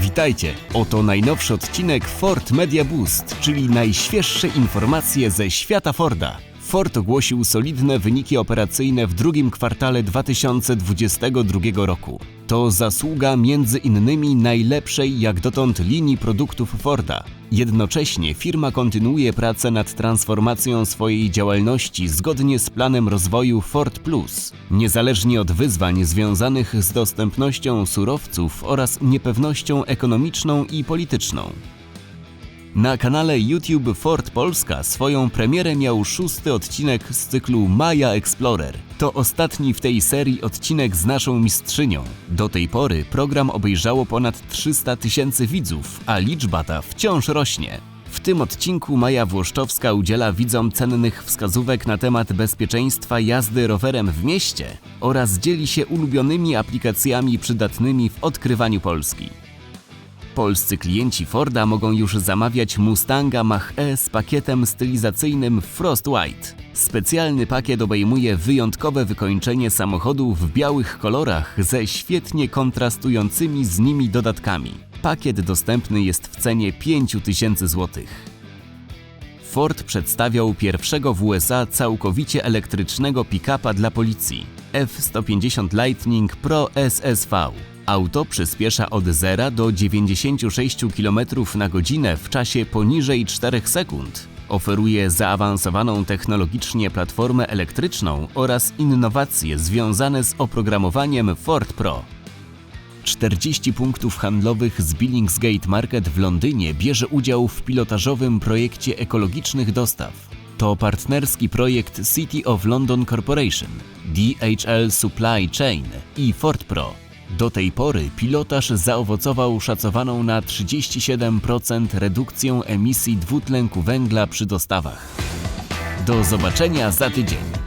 Witajcie! Oto najnowszy odcinek Ford Media Boost, czyli najświeższe informacje ze świata Forda. Ford ogłosił solidne wyniki operacyjne w drugim kwartale 2022 roku. To zasługa między innymi najlepszej jak dotąd linii produktów Forda. Jednocześnie firma kontynuuje pracę nad transformacją swojej działalności zgodnie z planem rozwoju Ford Plus. Niezależnie od wyzwań związanych z dostępnością surowców oraz niepewnością ekonomiczną i polityczną. Na kanale YouTube Ford Polska swoją premierę miał szósty odcinek z cyklu Maja Explorer. To ostatni w tej serii odcinek z naszą mistrzynią. Do tej pory program obejrzało ponad 300 tysięcy widzów, a liczba ta wciąż rośnie. W tym odcinku Maja Włoszczowska udziela widzom cennych wskazówek na temat bezpieczeństwa jazdy rowerem w mieście oraz dzieli się ulubionymi aplikacjami przydatnymi w odkrywaniu Polski. Polscy klienci Forda mogą już zamawiać Mustanga Mach-E z pakietem stylizacyjnym Frost White. Specjalny pakiet obejmuje wyjątkowe wykończenie samochodu w białych kolorach ze świetnie kontrastującymi z nimi dodatkami. Pakiet dostępny jest w cenie 5000 zł. Ford przedstawiał pierwszego w USA całkowicie elektrycznego pick-upa dla policji F-150 Lightning Pro SSV. Auto przyspiesza od 0 do 96 km na godzinę w czasie poniżej 4 sekund. Oferuje zaawansowaną technologicznie platformę elektryczną oraz innowacje związane z oprogramowaniem Ford Pro. 40 punktów handlowych z Billingsgate Market w Londynie bierze udział w pilotażowym projekcie ekologicznych dostaw. To partnerski projekt City of London Corporation, DHL Supply Chain i Ford Pro. Do tej pory pilotaż zaowocował szacowaną na 37% redukcją emisji dwutlenku węgla przy dostawach. Do zobaczenia za tydzień.